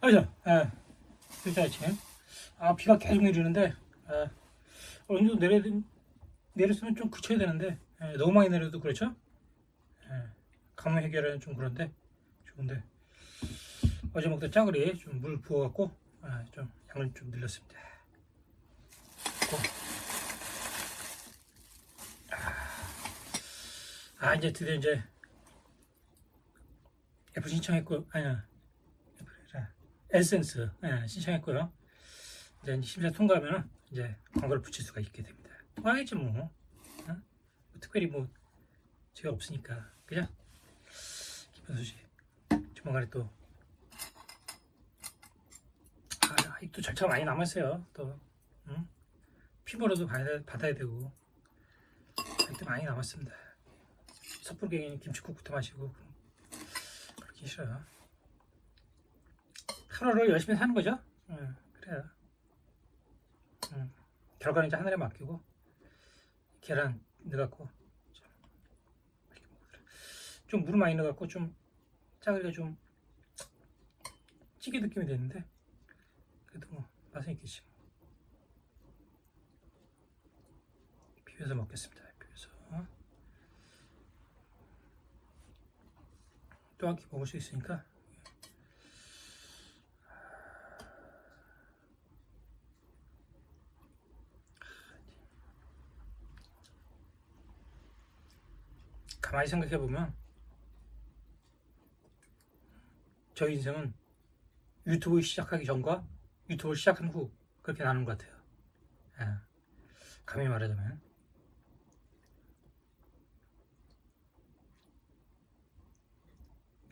아자, 아, 진짜 아침. 아, 비가 계속 내리는데, 아, 어느 정도 내려, 내렸으면 좀 그쳐야 되는데, 예, 너무 많이 내려도 그렇죠? 예, 가뭄 해결은 좀 그런데, 좋은데, 어제 먹던 짜글이 좀 물 부어갖고, 아, 좀 양을 좀 늘렸습니다. 고. 아, 이제 드디어 이제, 애플 신청했고, 아니야. 에센스 예, 신청했고요. 이제 심사 통과하면 이제 광고를 붙일 수가 있게 됩니다. 와야지 뭐. 어? 뭐 특별히 뭐 제가 없으니까 그죠? 기쁜 소식. 조만간에 또 아, 아직도 절차 많이 남았어요. 또 응? 피부로도 받아야, 받아야 되고 아직도 많이 남았습니다. 섣불갱이 김치국부터 마시고 그렇게 싫어요. 하루를 열심히 사는 거죠. 응, 그래요. 응. 결과는 이제 하늘에 맡기고 계란 넣어갖고 좀 물을 많이 넣어갖고 좀 짜글게 좀 찌개 느낌이 되는데 그래도 뭐 맛은 있겠지. 뭐. 비벼서 먹겠습니다. 비벼서 또 한 끼 먹을 수 있으니까 가만히 생각해 보면 저 인생은 유튜브 시작하기 전과 유튜브를 시작한 후 그렇게 나는 것 같아요. 예. 감히 말하자면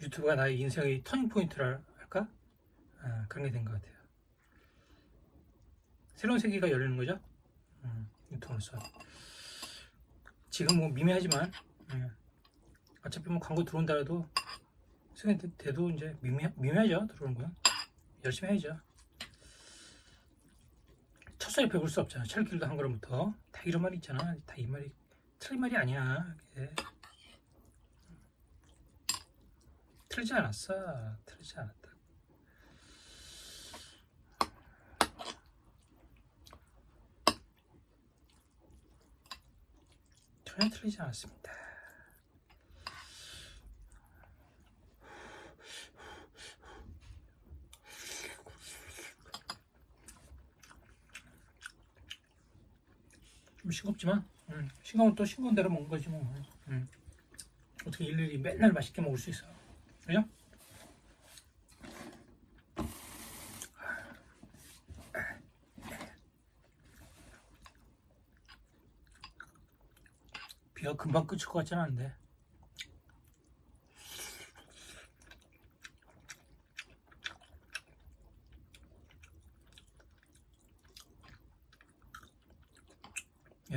유튜브가 나의 인생의 터닝 포인트라 할까? 아, 그런 게 된 것 같아요. 새로운 세계가 열리는 거죠. 음, 유튜브로서 지금 뭐 미미하지만 예. 어차피 뭐 광고 들어온다라도 승인 돼도 이제 미미, 미미하죠. 들어오는 거. 열심히 해야죠. 첫사에 배울 수 없잖아. 철길도 한 걸음부터. 다 이런 말이 있잖아. 다 이 말이 틀린 말이 아니야. 그게. 틀리지 않았어. 틀리지 않았다. 전혀 틀리지 않았습니다 좀 싱겁지만 음, 싱거운 또 싱거운 대로 먹는 거지 뭐 음. 어떻게 일일이 맨날 맛있게 먹을 수 있어 그죠? 비가 금방 끝일 것 같지는 않은데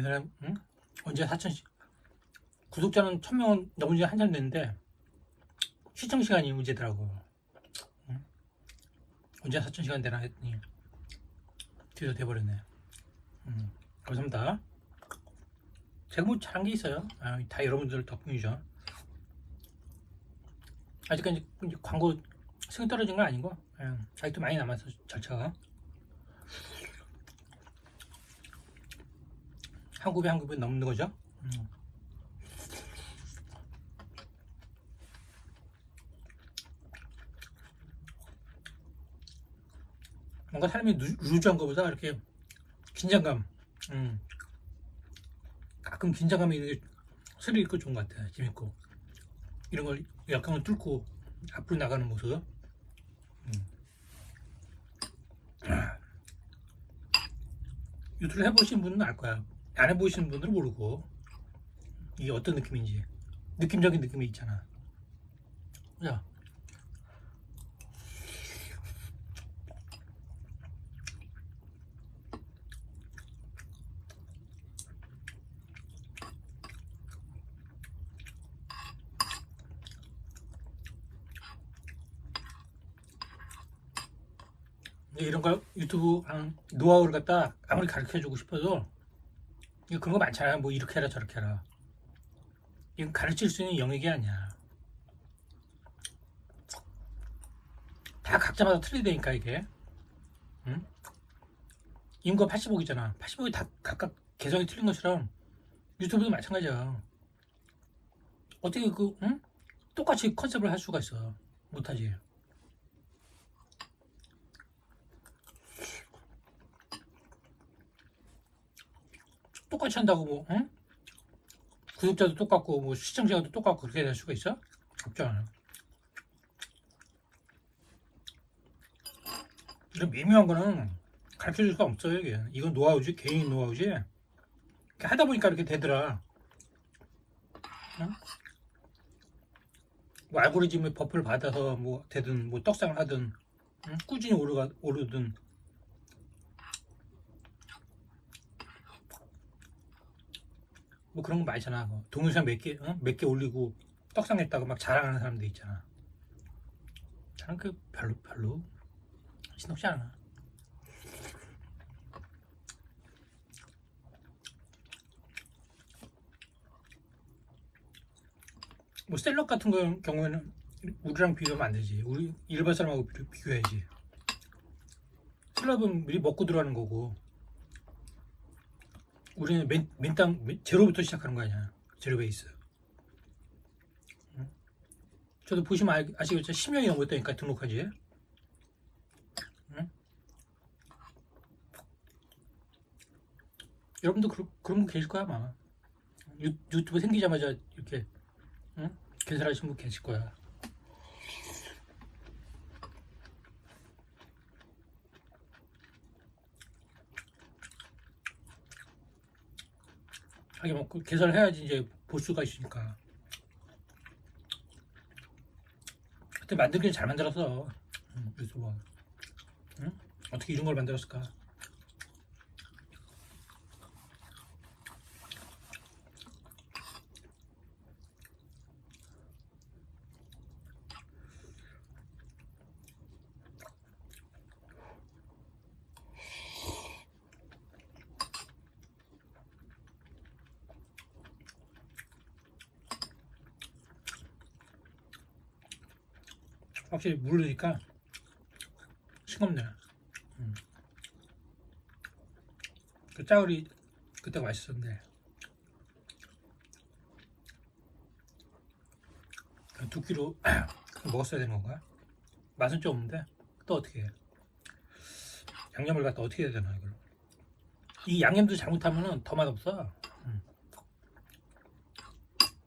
옛날에 응? 언제 4천씩 구독자는 1000명 넘은 지 한참 됐는데 시청 시간이 문제더라고. 응? 언제 4천 시간 되나 했더니 드디어 돼버렸네. 음, 감사합니다. 제가 뭐 잘한 게 있어요? 아, 다 여러분들 덕분이죠. 아직까지 광고 승인 떨어진 건 아니고 예, 아직도 많이 남아서 절차가 한 굽에 한 굽에 넘는 거죠. 음. 뭔가 루, 루즈한 것보다 이렇게 긴장감, 음. 가끔 긴장감이 있는 게 스릴 있고 좋은 것 같아요. 재밌고 이런 걸 약간을 뚫고 앞으로 나가는 모습. 음. 유튜브를 해보신 분은 알 거야. 안 해보시는 분들은 모르고 이게 어떤 느낌인지 느낌적인 느낌이 있잖아. 자, 근데 이런 걸 유튜브 한 노하우를 갖다 아무리 가르쳐 주고 싶어도 그런 거 많잖아요. 뭐 이렇게 해라 저렇게 해라. 이건 가르칠 수 있는 영역이 아니야. 다 각자마다 틀리다니까 이게. 응? 인구가 80억이잖아. 80억이 다 각각 개성이 틀린 것처럼 유튜브도 마찬가지야. 어떻게 그 응? 똑같이 컨셉을 할 수가 있어? 못하지. 똑같이 한다고 뭐 응? 구독자도 똑같고 뭐 시청자도 똑같고 그렇게 될 수가 있어? 없잖아. 이런 미묘한 거는 가르쳐 줄 수가 없어요, 이게. 이건 노하우지, 개인 노하우지. 이렇게 하다 보니까 이렇게 되더라. 응? 뭐 알고리즘의 버프를 받아서 뭐 되든 뭐 떡상을 하든 응? 꾸준히 오르가, 오르든 뭐 그런 거 많잖아. 뭐 동영상 몇 개, 어? 몇개 올리고 떡상 했다고 막 자랑하는 사람들 있잖아. 저는 그 별로 별로 신없지 않아. 뭐 셀럽 같은 거 경우에는 우리랑 비교하면 안 되지. 우리 일반 사람하고 비- 비교해야지. 셀럽은 미리 먹고 들어가는 거고 우리는 맨, 맨땅 맨- 제로부터 시작하는 거 아니야. 제로 베이스. 응? 저도 보시면 아, 아시겠죠? 10년이 넘었다니까 등록하지. 응? 여러분도 그러, 그런 분 계실 거야 아마. 유, 유튜브 생기자마자 이렇게 응? 개설하신 분 계실 거야. 하긴 뭐그 개설을 해야지 이제 볼 수가 있으니까. 그때 만들긴 잘 만들었어. 응, 유튜버. 응? 어떻게 이런 걸 만들었을까? 확실히 물 넣으니까 싱겁네. 음. 그 짜글이 그때 맛있었는데 두 끼로 먹었어야 되는 건가? 맛은 좀 없는데 또 어떻게 해? 양념을 갖다 어떻게 해야 되나 이걸? 이 양념도 잘못하면은 더 맛없어. 음.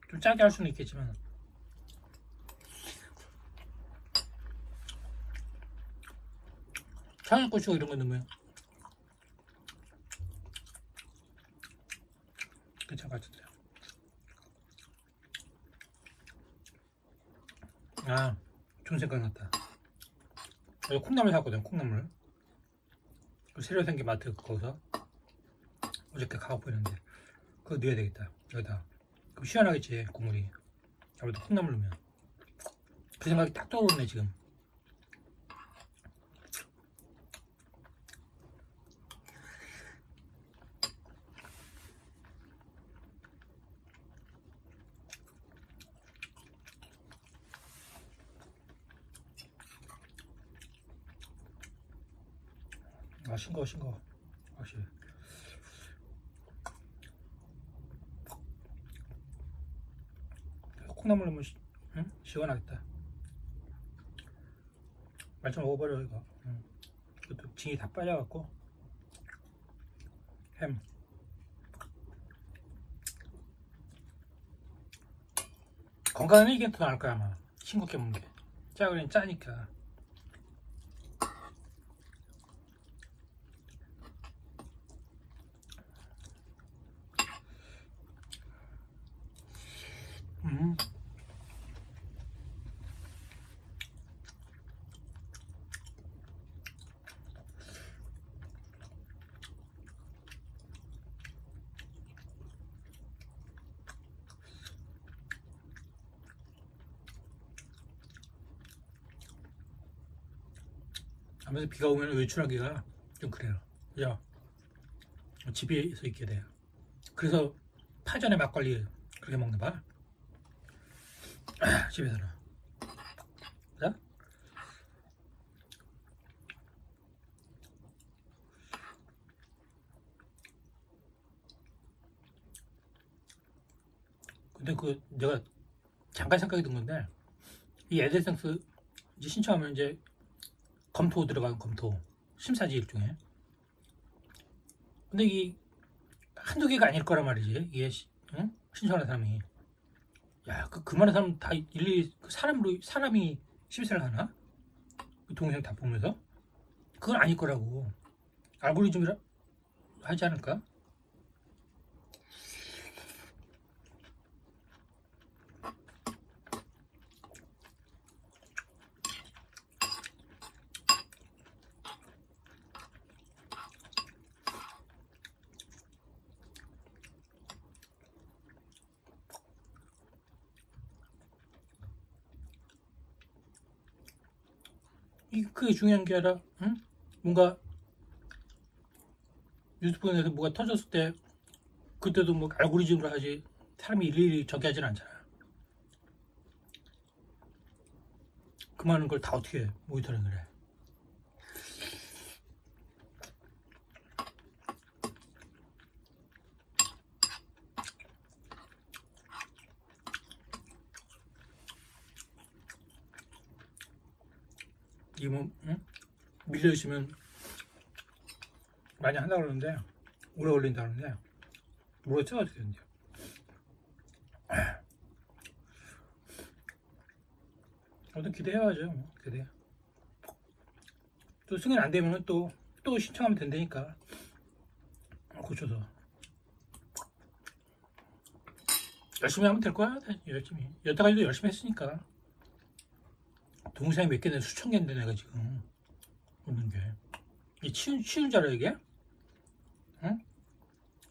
좀 짜게 할 수는 있겠지만 청양고추 이런 거 넣으면. 괜찮을 것 같은데 아 좋은 생각 났다. 어제 콩나물 샀거든 콩나물. 그 새로 생긴 마트 거기서. 어저께 가고 있는데. 그거 넣어야 되겠다 여기다. 그럼 시원하겠지 국물이. 아무래도 콩나물 넣으면. 그 생각이 딱 떠오르네 지금 아 싱거워 싱거워 확실히. 콩나물 넣으면 시, 응? 시원하겠다. 말 좀 먹어버려 이거. 응. 이것도 징이 다 빠져갖고. 햄. 건강에는 이게 더 나을 거야 아마. 싱겁게 먹는 게. 짜그린 짜니까 음. 아무래도 비가 오면 외출하기가 좀 그래요. 그죠? 집에서 있게 돼요. 그래서 파전에 막걸리 그렇게 먹나 봐. 집에서는. 자. 근데 그 내가 잠깐 생각이 든 건데 이 애드센스 이제 신청하면 이제 검토 들어가는 검토 심사지 일종에 근데 이 한두 개가 아닐 거란 말이지 이게 응? 신청하는 사람이. 야 그 그만한 사람 다 일일이 그 사람으로 사람이 심사를 하나? 그 동영상 다 보면서? 그건 아닐 거라고. 알고리즘이라 하지 않을까? 이 중요한 게 아니라 응? 뭔가 유튜브에서 뭐가 터졌을 때 그때도 뭐 알고리즘으로 하지 사람이 일일이 저기 하진 않잖아 그 많은 걸 다 어떻게 모니터링을 해 이거 뭐, 응? 밀려 있으면 많이 한다 그러는데 오래 걸린다 그러는데 모르겠어 어떻게 되는지 아무튼 기대해야죠 뭐, 기대. 또 승인 안 되면 또또 신청하면 된다니까. 고쳐서. 열심히 하면 될 거야 열심히. 여태까지도 열심히 했으니까 동영상이 몇 개인데 수천 개인데 내가 지금 없는 게 쉬운, 쉬운 줄 알아 이게? 응?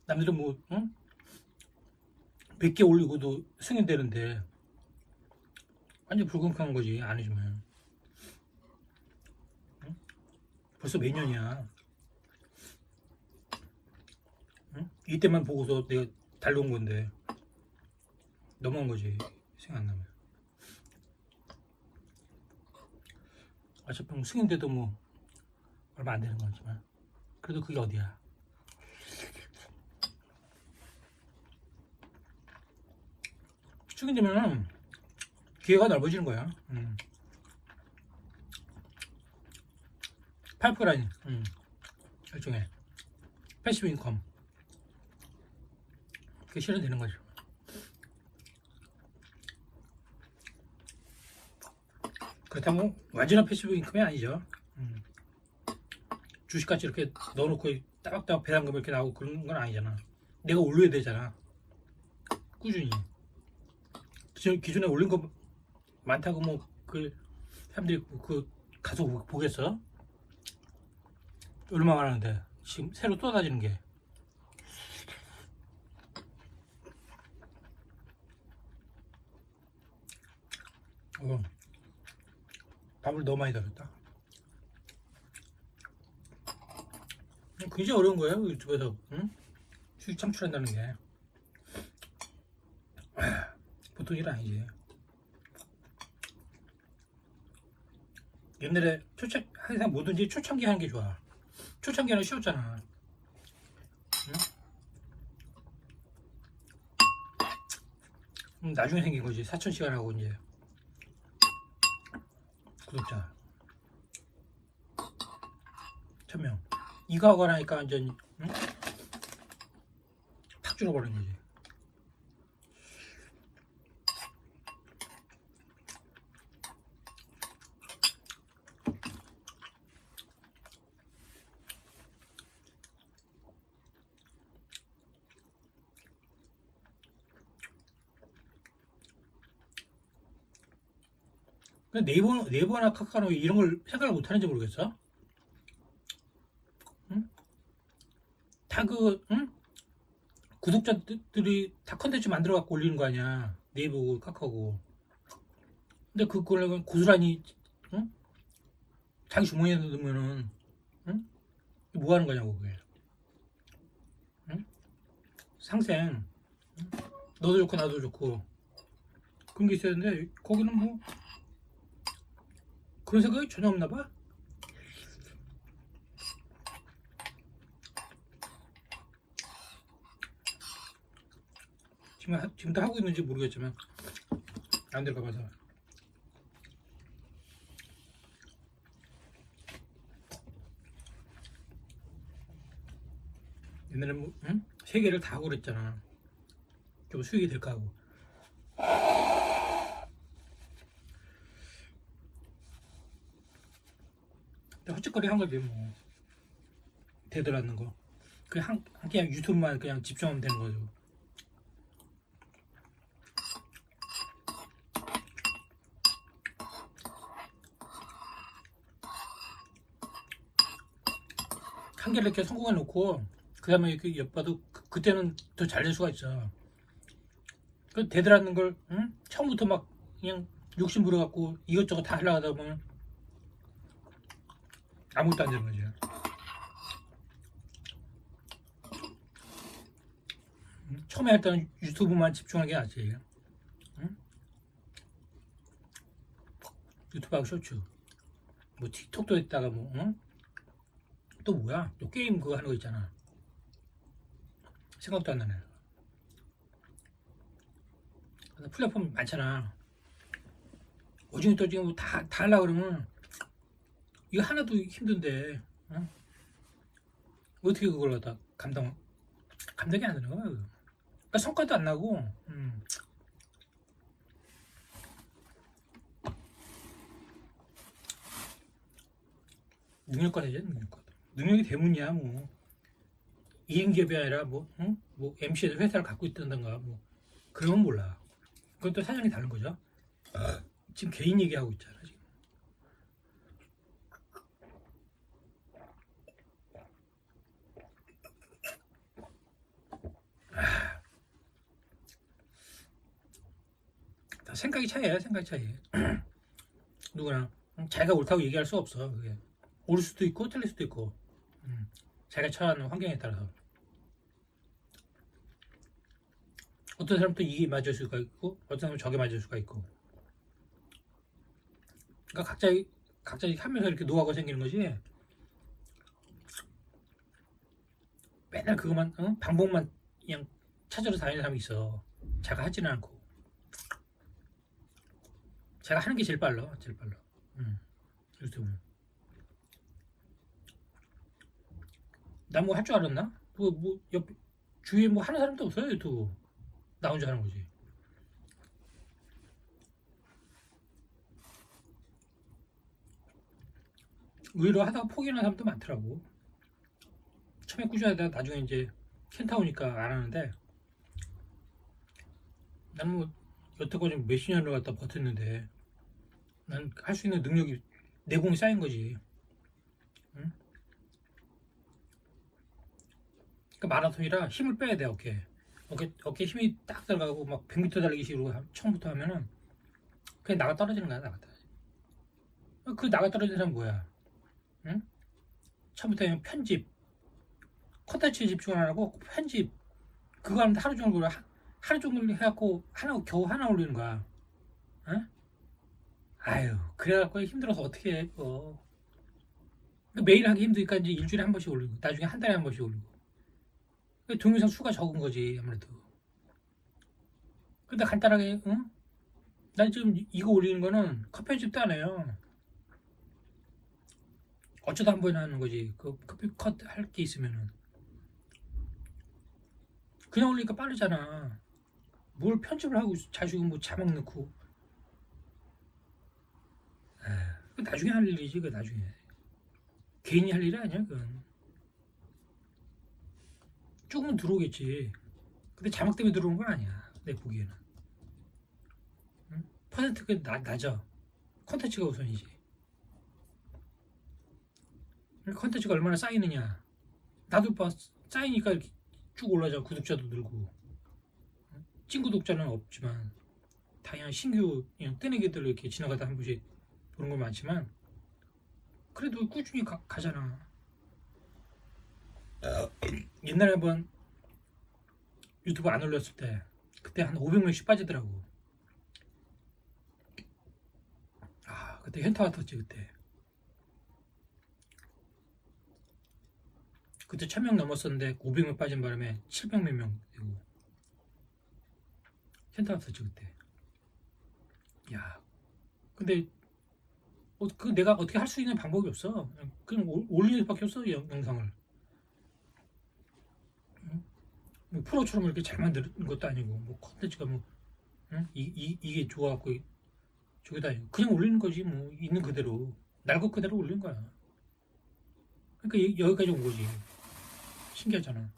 남들은 뭐 응? 몇개 올리고도 승인되는데 완전 불공평한 거지 안 해주면 응? 벌써 몇 년이야 응? 이때만 보고서 내가 달려온 건데 넘어간 거지 생각 안 나면 어차피 뭐 승인돼도 뭐 얼마 안 되는 거지만. 그래도 그게 어디야? 승인되면은 기회가 넓어지는 거야. 음. 파이프라인 음. 일종의 패시브 인컴. 그게 실현되는 거죠 그렇다고 완전한 패시브 인컴이 아니죠. 음. 주식같이 이렇게 넣어놓고 따박따박 배당금 이렇게 나오고 그런 건 아니잖아. 내가 올려야 되잖아. 꾸준히. 기존, 기존에 올린 거 많다고 뭐 그 사람들이 그 가서 보- 보겠어? 얼마나 하는데 지금 새로 쏟아지는 게. 어. 밥을 너무 많이 들었다. 굉장히 어려운 거예요 유튜브에서 응? 수익 창출한다는 게 보통 일 아니지. 옛날에 초창 항상 뭐든지 초창기 하는 게 좋아. 초창기는 쉬웠잖아. 응? 음, 나중에 생긴 거지. 4천 시간 하고 이제 구독자 천명. 이거 하고 나니까 완전 응? 탁 줄어버린 거지 근데 네이버, 네이버나 카카오 이런 걸 생각을 못 하는지 모르겠어. 응? 다 그, 응? 구독자들이 다 컨텐츠 만들어 갖고 올리는 거 아니야. 네이버고 카카오고. 근데 그걸 고스란히, 응? 자기 주머니에 넣으면은, 응? 뭐 하는 거냐고, 그게. 응? 상생. 응? 너도 좋고 나도 좋고. 그런 게 있어야 되는데, 거기는 뭐, 그런 생각이 전혀 없나 봐. 지금 하- 지금도 하고 있는지 모르겠지만 안 될까 봐서 옛날에 뭐 응? 세 개를 다 하고 그랬잖아 좀 수익이 될까 하고 헛짓거리 한 거지 뭐. 되돌았는 거. 그냥 한, 한 그냥 유튜브만 그냥 집중하면 되는 거죠. 한 개를 이렇게 성공해 놓고 그 다음에 이렇게 엿봐도 그, 그때는 더 잘 될 수가 있어. 그 되돌았는 걸 응? 처음부터 막 그냥 욕심 부려갖고 이것저것 다 하려고 하다 보면 아무것도 안 되는 거지. 응? 처음에 할 때는 유튜브만 집중하는 게 낫지. 응? 유튜브하고 쇼츠. 뭐 틱톡도 했다가 뭐 응? 또 뭐야? 또 게임 그거 하는 거 있잖아. 생각도 안 나네. 플랫폼 많잖아. 오징어 또 지금 다, 다 하려고 그러면 이거 하나도 힘든데 응? 어떻게 그걸 갖다 감당 감당이 안 되는 거야. 그러니까 성과도 안 나고 음. 능력과 되죠 능력과 능력이 대문이야 뭐 이행기업이 아니라 뭐, 응? 뭐 MC에서 회사를 갖고 있던가 뭐 그러면 몰라 그건 또 사정이 다른 거죠 지금 개인 얘기하고 있잖아 지금 다 생각이 차이야 생각 차이. 누구나 응, 자기가 옳다고 얘기할 수 없어 그게. 올 수도 있고 틀릴 수도 있고. 음, 자기가 처하는 환경에 따라서. 어떤 사람은 또 이게 맞을 수가 있고 어떤 사람은 저게 맞을 수가 있고. 그러니까 각자 각자 하면서 이렇게 노하우가 생기는 거지. 맨날 그것만 응? 방법만 그냥 찾으러 다니는 사람이 있어. 자가 하지는 않고 제가 하는 게 제일 빨라 제일 빨라 음, 유튜브 난뭐할 줄 알았나? 뭐, 뭐, 옆, 주위에 뭐 하는 사람도 없어요, 유튜브. 나 혼자 하는 거지. 의외로 하다가 포기하는 사람도 많더라고. 처음에 꾸준히 하다가 나중에 이제 켄타 오니까 안 하는데 나는 뭐 여태까지 몇십 년을 갖다 버텼는데 난 할 수 있는 능력이 내공이 쌓인 거지. 응? 그 마라톤이라 힘을 빼야 돼 어깨. 어깨 어깨 힘이 딱 들어가고 막 100m 달리기 식으로 하- 처음부터 하면은 그냥 나가 떨어지는 거야 나가 떨어지 그 나가 떨어지는 사람 뭐야? 응? 처음부터 그냥 편집. 컨텐츠에 집중 안 하고 편집. 그거 하는데 하루 종일 하루 종일 해갖고 하나 겨우 하나 올리는 거야. 응 아유 그래갖고 힘들어서 어떻게 해? 그거 그러니까 매일 하기 힘드니까 이제 일주일에 한 번씩 올리고 나중에 한 달에 한 번씩 올리고. 그 동영상 수가 적은 거지 아무래도. 근데 간단하게 응? 난 지금 이거 올리는 거는 컷 편집도 안 해요. 어쩌다 한 번이나 하는 거지. 그 컷 할 게 있으면은. 그냥 올리니까 빠르잖아. 뭘 편집을 하고 자식은 뭐 자막 넣고 에휴, 그 나중에 할 일이지 그 나중에 개인이 할 일이 아니야 그건 조금은 들어오겠지. 근데 자막 때문에 들어오는 건 아니야. 내 보기에는. 응? 퍼센트가 나, 낮아. 컨텐츠가 우선이지. 컨텐츠가 얼마나 쌓이느냐. 나도 봐. 쌓이니까 쭉 올라가잖아. 구독자도 늘고. 응? 찐 구독자는 없지만 다양한 신규 그냥 뜨내기들 이렇게 지나가다 한 번씩 보는 건 많지만 그래도 꾸준히 가, 가잖아. 옛날에 한번 유튜브 안 올렸을 때 그때 한 500명씩 빠지더라고 아 그때 현타 왔었지 그때 그때 1000명 넘었었는데 500명 빠진 바람에 700몇 명 되고 펜타웠었지 그때. 야, 근데 어, 그 내가 어떻게 할 수 있는 방법이 없어. 그냥 올- 올리는 수밖에 없어 영, 영상을. 응? 뭐 프로처럼 이렇게 잘 만드는 것도 아니고 뭐 컨텐츠가 뭐 응? 이, 이, 이게 좋아갖고 저기다 그냥 올리는 거지 뭐 있는 그대로 날 것 그대로 올리는 거야. 그러니까 이- 여기까지 온 거지. 신기하잖아.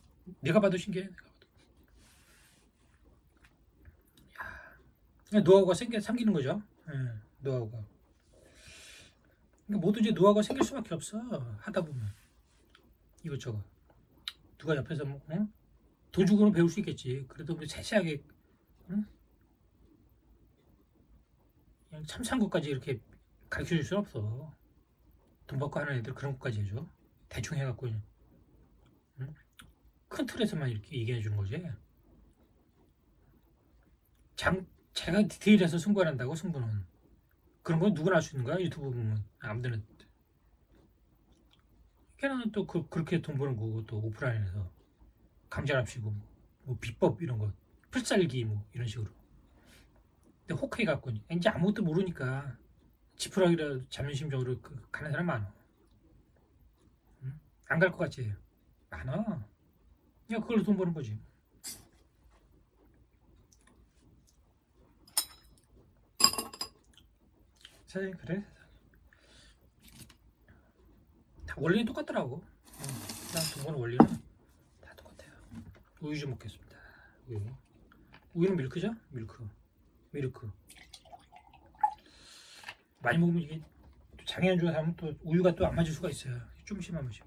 내가 봐도 신기해. 내가 봐도. 야, 노하우가 생겨 생기는 거죠. 예, 노하우가. 그러니까 뭐든지 노하우가 생길 수밖에 없어. 하다 보면 이것저것 누가 옆에서 뭐 응? 도중으로 배울 수 있겠지. 그래도 뭐 세세하게 응? 참사한 것까지 이렇게 가르쳐 줄 수는 없어. 돈 받고 하는 애들 그런 것까지 해줘. 대충 해갖고. 응? 큰 틀에서만 이렇게 얘기해 주는 거지. 장, 제가 디테일해서 승부를 한다고 승부는. 그런 건 누구나 할 수 있는 거야 유튜브 보면 아무데나. 걔는 또 그, 그렇게 돈 버는 거고 또 오프라인에서 감자랍시고 뭐, 뭐 비법 이런 거 필살기 뭐 이런 식으로. 근데 혹해 갖고 이제 아무것도 모르니까 지푸라기라 자존심적으로 그, 가는 사람 많아. 안갈 것 같지? 많아. 야 그걸로 돈 버는 거지. 세상에 그래. 다 원리는 똑같더라고. 난 동건 원리는 다 똑같아요. 우유 좀 먹겠습니다. 우유. 우유는 밀크죠? 밀크. 밀크. 많이 먹으면 이게 또 장애 안 좋은 사람은 또 우유가 또 안 맞을 수가 있어요. 좀씩 한 번씩.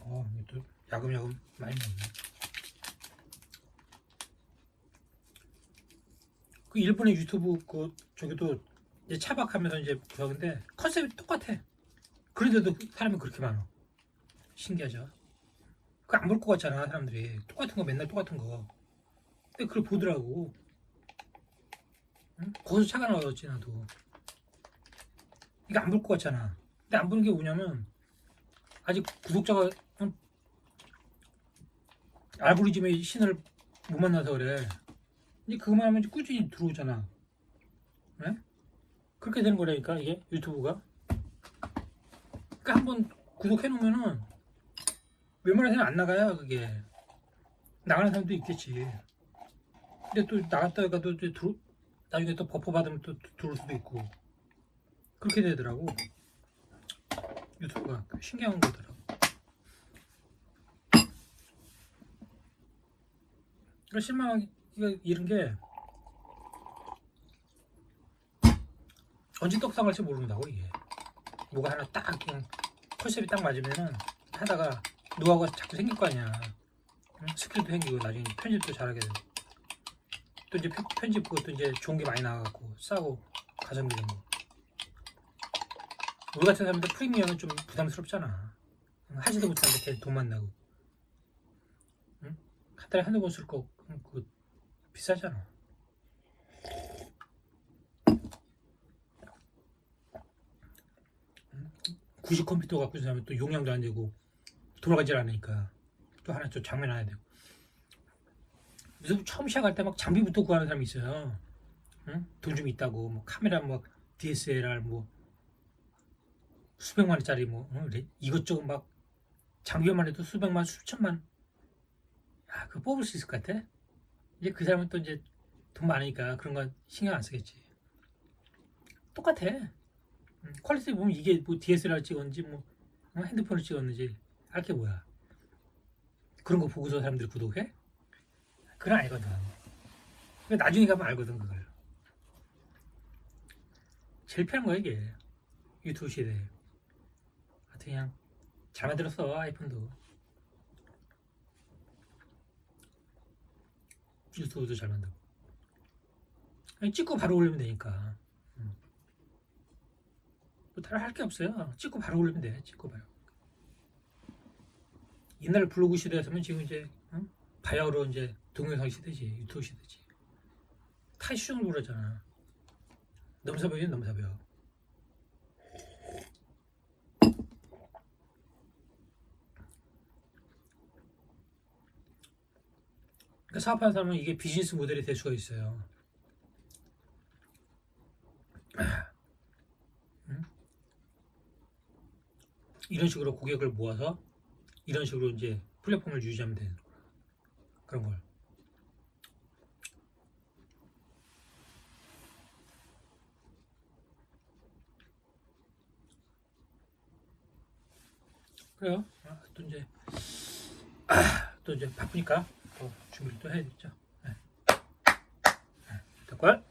어, 이게 또 야금야금 많이 먹네. 그 일본의 유튜브 그 저기도 이제 차박하면서 이제 그러는데 컨셉이 똑같아. 그런데도 사람이 그렇게 많아. 신기하죠. 그 안 볼 것 같잖아 사람들이 똑같은 거 맨날 똑같은 거. 근데 그걸 보더라고. 응? 거기서 차가 나왔지 나도. 이거 안볼 것 같잖아. 근데 안 보는 게 뭐냐면 아직 구독자가 한 알고리즘의 신을 못 만나서 그래. 이제 그거만 하면 꾸준히 들어오잖아. 네? 그렇게 되는 거라니까 이게 유튜브가. 그러니까 한번 구독해 놓으면은 웬만한 사람 안 나가요 그게. 나가는 사람도 있겠지. 근데 또 나갔다가 또 들어, 나중에 또 버퍼 받으면 또 들어올 수도 있고. 그렇게 되더라고. 유튜브가 신기한 거더라고. 그러니까 실망 이거 이런 게 언제 떡상할지 모른다고 이게. 뭐가 하나 딱 그냥 컨셉이 딱 맞으면은 하다가 노하우가 자꾸 생길 거 아니야. 응? 스킬도 생기고 나중에 편집도 잘하게 되고. 또 이제 편- 편집 그것도 이제 좋은 게 많이 나와갖고 싸고 가성비 있는 거. 우리 같은 사람들 프리미엄은 좀 부담스럽잖아. 응, 하지도 못하는데 걔 돈만 나고. 응? 한 달에 한두 번 쓸 거, 응, 그거 비싸잖아. 응? 90 컴퓨터 갖고 사람은 또 용량도 안 되고 돌아가질 않으니까 또 하나 또 장면해야 되고. 그래서 처음 시작할 때 막 장비부터 구하는 사람이 있어요. 응? 돈 좀 있다고 뭐 카메라 뭐 DSLR 뭐 수백만 원짜리 뭐 어, 레- 이것저것 막 장비만 해도 수백만 수천만 아 그거 뽑을 수 있을 것 같아? 이제 그 사람은 또 이제 돈 많으니까 그런 건 신경 안 쓰겠지. 똑같아. 음, 퀄리티 보면 이게 뭐 DSLR 찍었는지 뭐 어, 핸드폰을 찍었는지 알 게 뭐야. 그런 거 보고서 사람들이 구독해? 그건 아니거든. 근데 나중에 가면 알거든 그걸. 제일 편한 거야 이게. 유튜브 시대에 하여튼 그냥 잘 만들었어 아이폰도 유튜브도 잘 만들고. 그냥 찍고 바로 올리면 되니까. 음. 뭐 다른 할 게 없어요. 찍고 바로 올리면 돼 찍고 바로. 옛날 블로그 시대였으면 지금 이제 응? 바야흐로 이제 동영상 시대지 유튜브 시대지. 타이슌을 부르잖아. 넘사벽이에요 넘사벽 그러니까 사업하는 사람은 이게 비즈니스 모델이 될 수가 있어요 음? 이런 식으로 고객을 모아서 이런 식으로 이제 플랫폼을 유지하면 되는 그런 걸 그래요. 아, 또 이제 아, 또 이제 바쁘니까 또 준비를 또 해야겠죠. 네. 네, 됐고요.